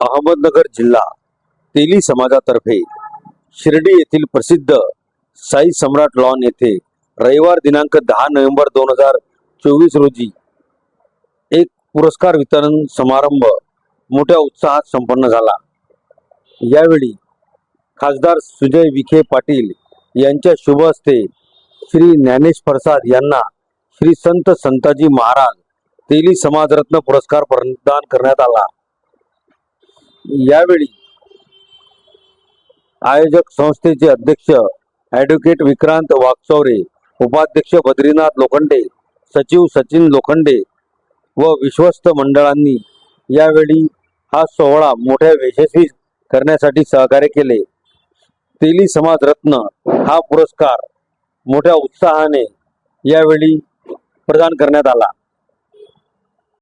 अहमदनगर जिल्हा तेली समाजातर्फे शिर्डी येथील प्रसिद्ध साई सम्राट लॉन येथे रविवार दिनांक दहा नोव्हेंबर दोन हजार चोवीस रोजी एक पुरस्कार वितरण समारंभ मोठ्या उत्साहात संपन्न झाला. यावेळी खासदार सुजय विखे पाटील यांच्या शुभ हस्ते श्री ज्ञानेश प्रसाद यांना श्री संत संताजी महाराज तेली समाजरत्न पुरस्कार प्रदान करण्यात आला. यावेळी आयोजक संस्थेचे अध्यक्ष ॲडव्होकेट विक्रांत वाघचौरे उपाध्यक्ष बद्रीनाथ लोखंडे सचिव सचिन लोखंडे व विश्वस्त मंडळांनी यावेळी हा सोहळा मोठ्या यशस्वी करण्यासाठी सहकार्य केले. तेली समाज रत्न हा पुरस्कार मोठ्या उत्साहाने यावेळी प्रदान करण्यात आला.